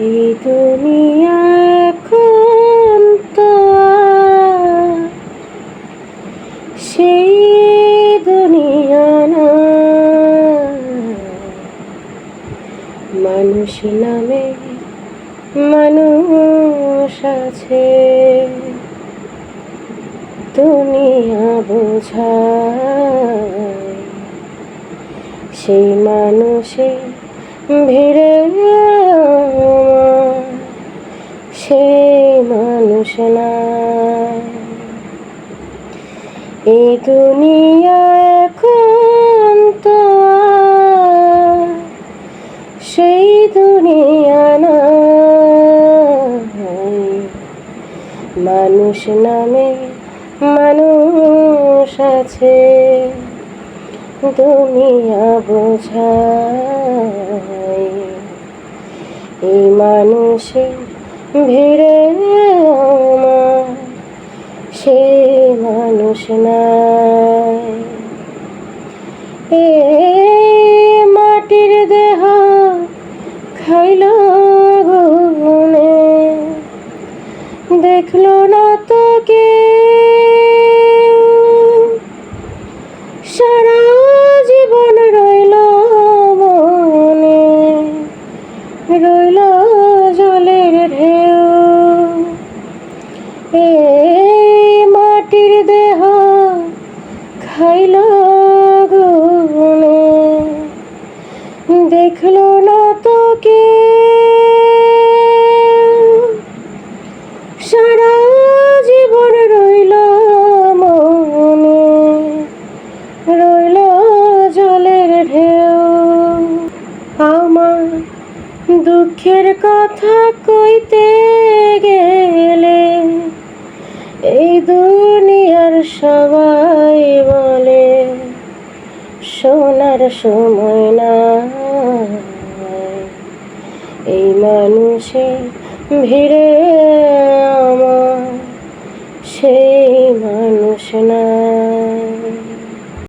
এই দুনিয়া এখন তো সেই দুনিয়া না? মানুষ নামে মানুষ আছে। দুনিয়া বোঝায়। সেই মানুষে ভিড়ে সেই মানুষ না। এই দুনিয়া এখন তো সেই দুনিয়া না। মানুষ নামে মানুষ আছে, দুনিয়া বোঝায়। এই মানুষের ভিড়ে সে মানুষ নাই। এ মাটির দেহ খাইল গুনে দেখল না তো কে মাটির দেহ খাইল গুনে দেখল না তো কে সারা জীবন রইল মনে, রইল জলের ঢেউ। আমার দুঃখের কথা কইতে সবাই বলে সোনার সময় না এই মানুষে ভিড়ে আমার সেই মানুষ না